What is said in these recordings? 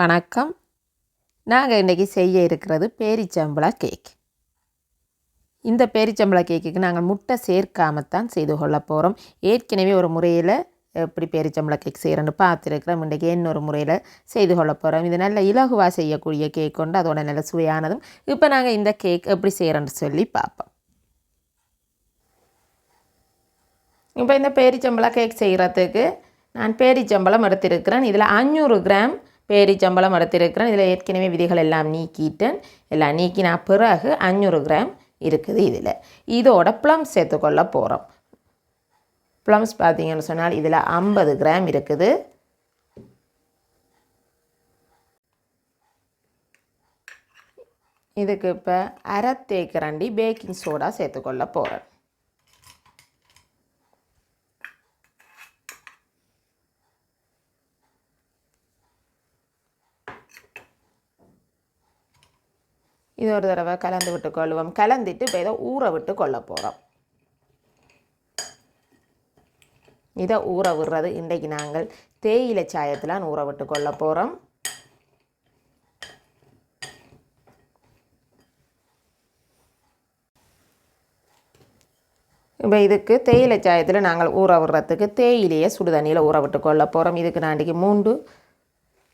வணக்கம். நாங்கள் இன்றைக்கி செய்ய இருக்கிறது பேரிச்சம்பள கேக் இந்த பேரிச்சம்பள கேக்குக்கு நாங்கள் முட்டை சேர்க்காமத்தான் செய்து கொள்ள போகிறோம் ஏற்கனவே ஒரு முறையில் எப்படி பேரிச்சம்பள கேக் செய்கிறேன்னு பார்த்துருக்குறோம். இன்றைக்கி இன்னொரு முறையில் செய்து கொள்ள போகிறோம் இது நல்ல இலகுவாக செய்யக்கூடிய கேக் கொண்டு அதோட நல்ல சுவையானதும். இப்போ நாங்கள் இந்த கேக் எப்படி செய்கிறோன்னு சொல்லி பார்ப்போம். இப்போ இந்த பேரிச்சம்பளம் கேக் செய்கிறதுக்கு நான் பேரிச்சம்பளம் எடுத்திருக்கிறேன். இதில் அஞ்சூறு கிராம் பேரிச்சம்பளம் எடுத்திருக்கிறேன் இதில் ஏற்கனவே விதிகள் எல்லாம் நீக்கிட்டேன் எல்லாம் நீக்கினா பிறகு அஞ்சூறு கிராம் இருக்குது இதில் இதோட ப்ளம்ஸ் சேர்த்துக்கொள்ள போகிறோம் ப்ளம்ஸ் பார்த்தீங்கன்னு சொன்னால் இதில் ஐம்பது கிராம் இருக்குது இதுக்கு இப்போ அரை தேக்கரண்டி பேக்கிங் சோடா சேர்த்துக்கொள்ள போகிறேன் இது ஒரு தடவை கலந்து விட்டு கொள்வோம். கலந்துட்டு இப்போ இதை ஊற விட்டு கொள்ள போகிறோம் இதை ஊற விடுறது இன்றைக்கு நாங்கள் தேயிலை சாயத்தில் ஊற விட்டு கொள்ள போகிறோம் இப்போ இதுக்கு தேயிலை சாயத்தில் நாங்கள் ஊற விடுறதுக்கு தேயிலையை சுடுதண்ணியில் ஊற விட்டு கொள்ள போகிறோம் இதுக்கு நான் இன்றைக்கி மூன்று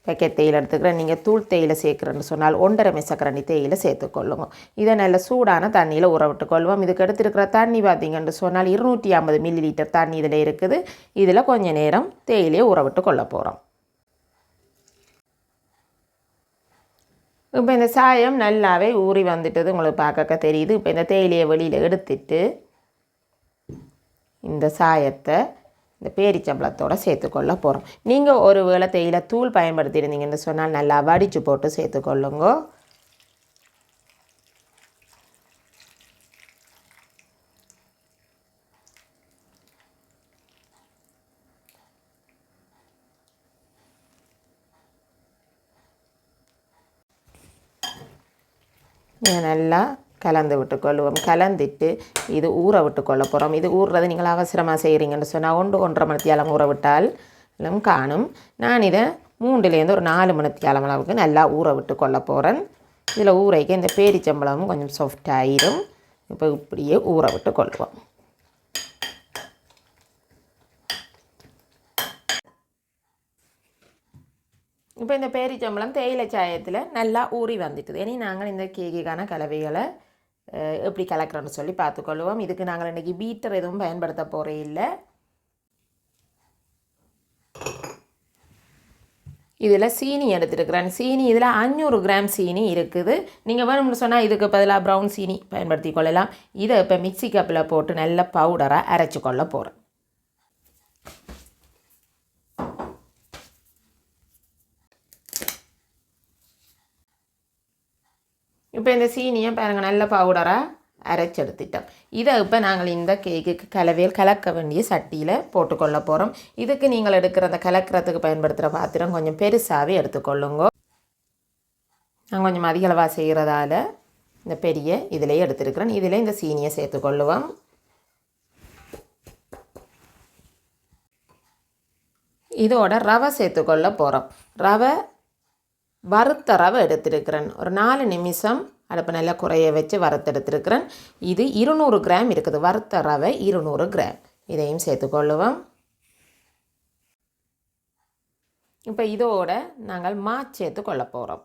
பேக்கெட் தேயிலை எடுத்துக்கிறேன். நீங்கள் தூள் தேயிலை சேர்க்குறேன்னு சொன்னால் ஒன்றரை மிசக்கரணி தேயிலை சேர்த்துக்கொள்ளுங்க இதை நல்ல சூடான தண்ணியில் ஊற விட்டுக்கொள்வோம். இதுக்கு எடுத்துருக்கிற தண்ணி பார்த்தீங்கன்னு சொன்னால் இருநூற்றி ஐம்பது மில்லி லிட்டர் தண்ணி இதில் இருக்குது. இதில் கொஞ்சம் நேரம் தேயிலையை ஊற விட்டு கொள்ள போகிறோம் இப்போ இந்த சாயம் நல்லாவே ஊறி வந்துட்டது உங்களுக்கு பார்க்க தெரியுது. இப்போ இந்த தேயிலையை வெளியில் எடுத்துட்டு இந்த சாயத்தை இந்த பேரிச்சம்பளத்தோடு சேர்த்துக்கொள்ள போகிறோம் நீங்கள் ஒரு வேளை தேயிலை தூள் பயன்படுத்தியிருந்தீங்கன்னு சொன்னால் நல்லா வடித்து போட்டு சேர்த்துக்கொள்ளுங்க. நல்லா கலந்து விட்டுக்கொள்வோம். கலந்துட்டு இது ஊற விட்டுக்கொள்ள போகிறோம் இது ஊறுறது நீங்கள் அவசரமாக செய்கிறீங்கன்னு சொன்னால் ஒன்று ஒன்றரை மணித்தியாலம் ஊற விட்டால் காணும். நான் இதை மூன்றுலேருந்து ஒரு நாலு மணித்தியாலம் அளவுக்கு நல்லா ஊற விட்டு கொள்ள போகிறேன் இதில் ஊறைக்கு இந்த பேரிச்சம்பளமும் கொஞ்சம் சாஃப்ட் இப்போ இப்படியே ஊற விட்டு கொள்வோம் இப்போ இந்த பேரிச்சம்பளம் தேயிலை சாயத்தில் நல்லா ஊறி வந்துட்டுது. இனி நாங்கள் இந்த கேக்குக்கான கலவைகளை எப்படி கலக்கிறோன்னு சொல்லி பார்த்துக்கொள்வோம். இதுக்கு நாங்கள் இன்றைக்கி பீட்டர் எதுவும் பயன்படுத்த போகிறே இல்லை. இதில் சீனி எடுத்துருக்குறேன். சீனி இதில் அஞ்சூறு கிராம் சீனி இருக்குது. நீங்கள் வேணும்னு சொன்னால் இதுக்கு பதிலாக ப்ரௌன் சீனி பயன்படுத்தி கொள்ளலாம். இதை இப்போ மிக்சி கப்பில் போட்டு நல்ல பவுடராக அரைச்சி கொள்ள போகிறேன் இப்போ இந்த சீனியை பாருங்கள் நல்ல பவுடராக அரைச்செடுத்துட்டோம். இதை இப்போ நாங்கள் இந்த கேக்குக்கு கலவையில் கலக்க வேண்டிய சட்டியில் போட்டுக்கொள்ள போகிறோம் இதுக்கு நீங்கள் எடுக்கிற அந்த கலக்கிறதுக்கு பயன்படுத்துகிற பாத்திரம் கொஞ்சம் பெருசாகவே எடுத்துக்கொள்ளுங்க. நான் கொஞ்சம் அதிக அளவாக செய்கிறதால இந்த பெரிய இதிலேயே எடுத்துருக்கிறேன். இதில் இந்த சீனியை சேர்த்துக்கொள்ளுவோம் இதோட ரவை சேர்த்துக்கொள்ள போகிறோம் ரவை வறுத்த ரவை எடுத்திருக்கிறேன். ஒரு நாலு நிமிஷம் அடுப்பை நல்லா குறைய வச்சு வறுத்தெடுத்துருக்கிறேன் இது இருநூறு கிராம் இருக்குது. வறுத்த ரவை இருநூறு கிராம். இதையும் சேர்த்துக்கொள்ளுவோம் இப்போ இதோட நாங்கள் மா சேர்த்து கொள்ள போகிறோம்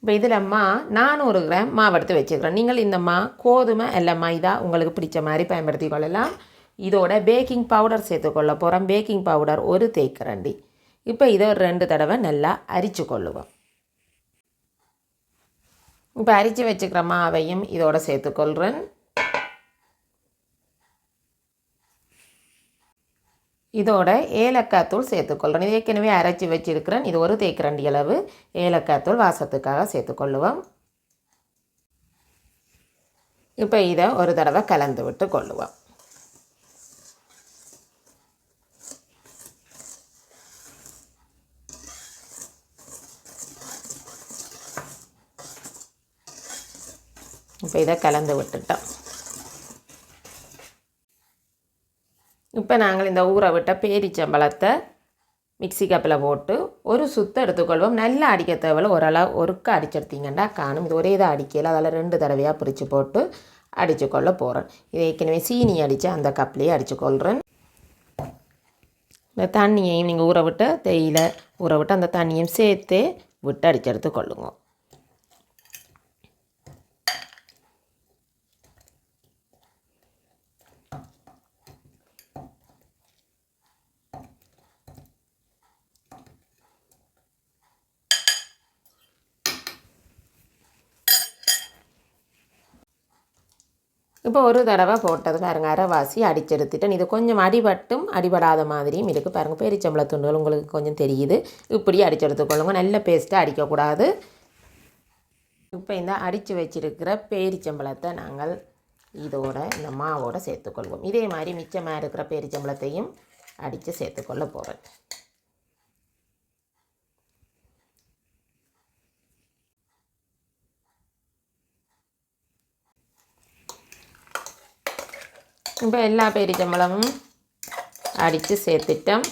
இப்போ இதில் மா நானூறு கிராம் மாவு எடுத்து வச்சுக்கிறேன் நீங்கள் இந்த மா கோதுமை இல்லை மைதா உங்களுக்கு பிடிச்ச மாதிரி பயன்படுத்தி கொள்ளலாம். இதோட பேக்கிங் பவுடர் சேர்த்துக்கொள்ள போகிறோம் பேக்கிங் பவுடர் ஒரு தேக்கரண்டி. இப்போ இதை ஒரு ரெண்டு தடவை நல்லா அரிச்சு கொள்ளுவோம். இப்போ அரித்து வச்சுக்கிற மாவையும் இதோடு சேர்த்துக்கொள்கிறேன் இதோட ஏலக்காய் தூள் சேர்த்துக்கொள்கிறேன் இது ஏற்கனவே அரைச்சி வச்சுருக்கிறேன். இது ஒரு தேக்கரண்டி அளவு. ஏலக்காய் தூள் வாசத்துக்காக சேர்த்துக்கொள்ளுவோம் இப்போ இதை ஒரு தடவை கலந்து விட்டு கொள்ளுவோம். இப்போ இதை கலந்து விட்டுட்டோம். இப்போ நாங்கள் இந்த ஊற விட்ட பேரிச்சம்பழத்தை மிக்ஸி கப்பில் போட்டு ஒரு சுத்தம் எடுத்துக்கொள்வோம். நல்லா அடிக்க தேவையில்ல. ஓரளவு ஒருக்க அடிச்செடுத்தீங்கன்னா காணும். இது ஒரே இதாக அடிக்கல அதில் ரெண்டு தடவையாக பிரித்து போட்டு அடிச்சுக்கொள்ள போகிறேன். இது ஏற்கனவே சீனி அடித்து அந்த கப்லேயே அடிச்சுக்கொள்கிறேன் இந்த தண்ணியையும் நீங்கள் ஊற விட்டு தேயிலை ஊற விட்டு அந்த தண்ணியும் சேர்த்து விட்டு அடிச்செடுத்து கொள்ளுங்க இப்போ ஒரு தடவை போட்டது பாருங்கள் அரைவாசி அடிச்செடுத்துட்டேன் இது கொஞ்சம் அடிபட்டும் அடிபடாத மாதிரியும் இருக்குது பாருங்கள் பேரிச்சம்பள துண்டுகள் உங்களுக்கு கொஞ்சம் தெரியுது. இப்படி அடிச்செடுத்துக்கொள்ளுங்க. நல்ல பேஸ்ட்டாக அடிக்கக்கூடாது. இப்போ இந்த அடித்து வச்சிருக்கிற பேரிச்சம்பளத்தை நாங்கள் இதோட இந்த மாவோட சேர்த்துக்கொள்வோம். இதே மாதிரி மிச்சமாக இருக்கிற பேரிச்சம்பளத்தையும் அடித்து சேர்த்துக்கொள்ள போகிறேன் இப்போ எல்லா பேரிச்சம்பழமும் அடித்து சேர்த்துட்டோம்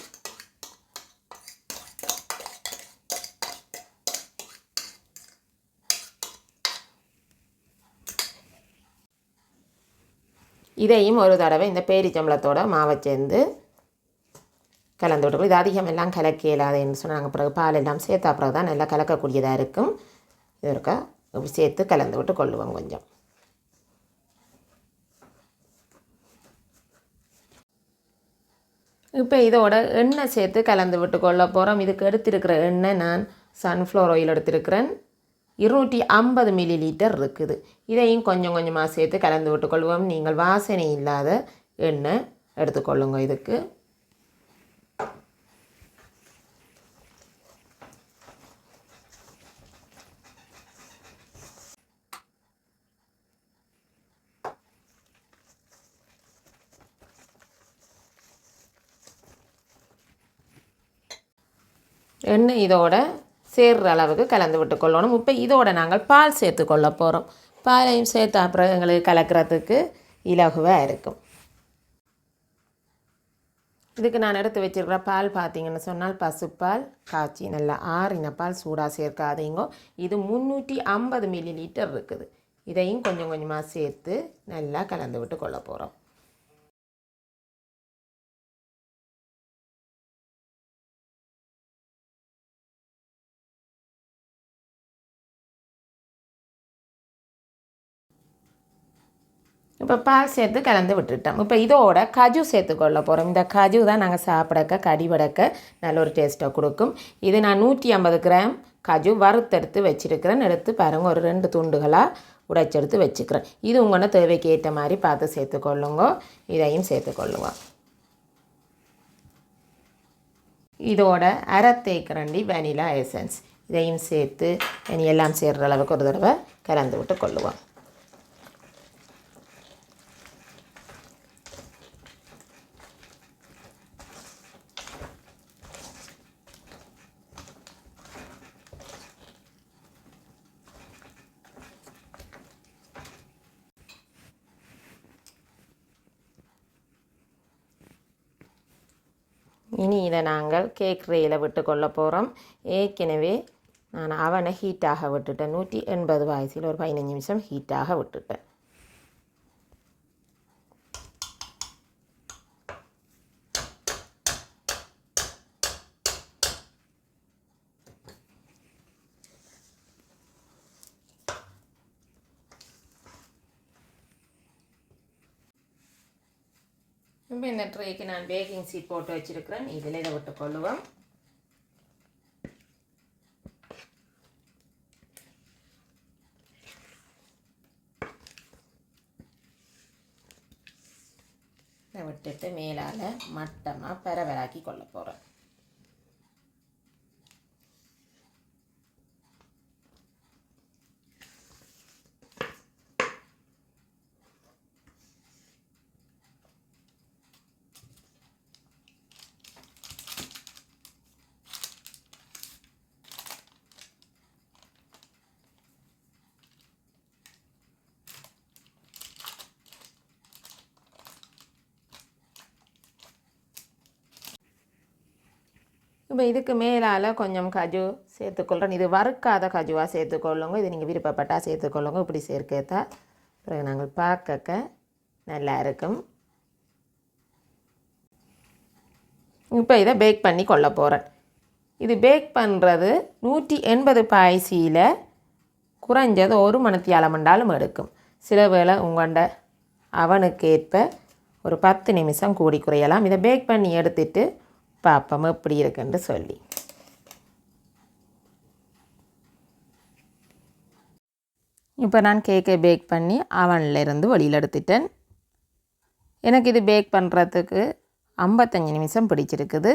இதையும் ஒரு தடவை இந்த பேரிச்சம்பளத்தோட மாவை சேர்ந்து கலந்து விட்டுருவோம் இது அதிகம் எல்லாம் கலக்க இயலாதுன்னு சொன்னாங்க பிறகு பால் எல்லாம் சேர்த்தா பிறகு தான் நல்லா கலக்கக்கூடியதாக இருக்கும் இது இருக்கா சேர்த்து கலந்து விட்டு கொள்ளுவோம் கொஞ்சம் இப்போ இதோட எண்ணெய் சேர்த்து கலந்து விட்டு கொள்ள போகிறோம் இதுக்கு எடுத்திருக்கிற எண்ணெய் நான் சன்ஃப்ளவர் ஆயில் எடுத்திருக்கிறேன். இருநூற்றி ஐம்பது மில்லி லிட்டர் இருக்குது. இதையும் கொஞ்சம் கொஞ்சமாக சேர்த்து கலந்து விட்டுக்கொள்வோம். நீங்கள் வாசனை இல்லாத எண்ணெய் எடுத்துக்கொள்ளுங்க இதுக்கு. எண்ணெய் இதோட சேர்ற அளவுக்கு கலந்து விட்டு கொள்ளணும். இப்போ இதோட நாங்கள் பால் சேர்த்து கொள்ள போகிறோம் பாலையும் சேர்த்து அப்புறம் எங்களுக்கு கலக்கிறதுக்கு இலகுவாக இருக்கும். இதுக்கு நான் எடுத்து வச்சிருக்கிற பால் பார்த்தீங்கன்னு சொன்னால் பசுப்பால் காய்ச்சி நல்லா ஆறின பால் சூடாக சேர்க்காதீங்க. இது முந்நூற்றி ஐம்பது மில்லி லிட்டர் இருக்குது. இதையும் கொஞ்சம் கொஞ்சமாக சேர்த்து நல்லா கலந்து விட்டு கொள்ள போகிறோம் இப்போ பால் சேர்த்து கலந்து விட்டுட்டோம். இப்போ இதோட கஜு சேர்த்துக்கொள்ள போகிறோம் இந்த கஜு தான் நாங்கள் சாப்பிடக்க கடிபடக்க நல்ல ஒரு டேஸ்ட்டை கொடுக்கும். இது நான் நூற்றி ஐம்பது கிராம் கஜு வறுத்தெடுத்து வச்சுருக்கிறேன். எடுத்து பாருங்கள் ஒரு ரெண்டு துண்டுகளாக உடைச்செடுத்து வச்சுக்கிறேன். இது உங்களோட தேவைக்கு ஏற்ற மாதிரி பார்த்து சேர்த்துக்கொள்ளுங்க இதையும் சேர்த்துக்கொள்ளுங்க இதோட அரை தேக்கரண்டி வெனிலா எசன்ஸ். இதையும் சேர்த்து இனி எல்லாம் சேர்கிற அளவுக்கு ஒரு தடவை கலந்து விட்டு கொள்ளுவோம். இனி இதை நாங்கள் கேக் ரேயில் விட்டு கொள்ள போகிறோம் ஏற்கனவே நான் அவனை ஹீட்டாக விட்டுட்டேன். நூற்றி எண்பது வயசில் ஒரு பதினஞ்சு நிமிஷம் ஹீட்டாக விட்டுட்டேன். இப்போ இந்த ட்ரேக்கு நான் பேக்கிங் சீட் போட்டு வச்சுருக்கிறேன். இதில் இதை விட்டு கொள்ளுவோம். இதை விட்டுட்டு மேலால் மட்டமாக பரவலாக்கி கொள்ள போகிறேன் இப்போ இதுக்கு மேலால் கொஞ்சம் கஜு சேர்த்துக்கொள்கிறேன் இது வறுக்காத கஜுவாக சேர்த்துக்கொள்ளுங்க. இது நீங்கள் விருப்பப்பட்டால் சேர்த்துக்கொள்ளுங்க. இப்படி சேர்க்கத்தா பிறகு நாங்கள் பார்க்க நல்லா இருக்கும். இப்போ இதை பேக் பண்ணி கொள்ள போகிறேன் இது பேக் பண்ணுறது நூற்றி எண்பது பாய்சியில் குறைஞ்சது ஒரு மணத்தி மண்டாலும் எடுக்கும். சில வேளை உங்கள்ட அவனுக்கேற்ப ஒரு பத்து நிமிஷம் கூடி குறையலாம். இதை பேக் பண்ணி எடுத்துட்டு பார்ப்போம் எப்படி இருக்குன்னு சொல்லி. இப்போ நான் கேக்கை பேக் பண்ணி அவனில் இருந்து வெளியில் எடுத்துட்டேன். எனக்கு இது பேக் பண்ணுறதுக்கு ஐம்பத்தஞ்சு நிமிஷம் பிடிச்சிருக்குது.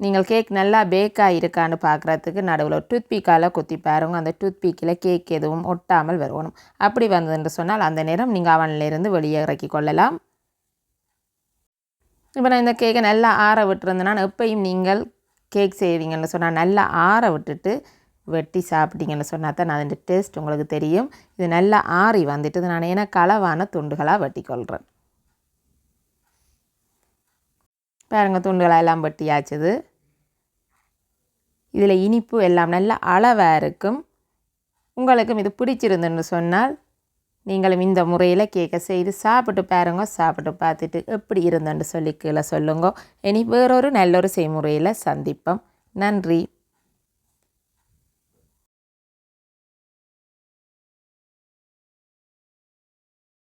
நீங்கள் கேக் நல்லா பேக்காக இருக்கான்னு பார்க்குறதுக்கு நடுவில் டூத் பீக்கால் குத்தி பாருங்க. அந்த டூத் பீக்கில் கேக் எதுவும் ஒட்டாமல் வரணும். அப்படி வந்ததுன்னு சொன்னால் அந்த நேரம் நீங்கள் அவனில் இருந்து வெளியே இறக்கி கொள்ளலாம். இப்போ நான் இந்த கேக்கை நல்லா ஆற விட்டுருந்தேன்னா எப்பயும் நீங்கள் கேக் செய்வீங்கன்னு சொன்னால் நல்லா ஆற விட்டுட்டு வெட்டி சாப்பிட்டீங்கன்னு சொன்னால் தான் அதன் டேஸ்ட் உங்களுக்கு தெரியும். இது நல்லா ஆறி வந்துட்டு நான் ஏன்னா களவான துண்டுகளாக வெட்டி கொள்கிறேன் பாருங்க துண்டுகளாக எல்லாம் வெட்டியாச்சுது இதில் இனிப்பு எல்லாம் நல்ல அளவாக இருக்கும். உங்களுக்கும் இது பிடிச்சிருந்துன்னு சொன்னால் நீங்களும் இந்த முறையில் கேட்க செய்து சாப்பிட்டு பாருங்க சாப்பிட்டு பார்த்துட்டு எப்படி இருந்தேன்னு சொல்லி கீழே சொல்லுங்க. இனி வேறொரு நல்லொரு செய்முறையில் சந்திப்போம். நன்றி.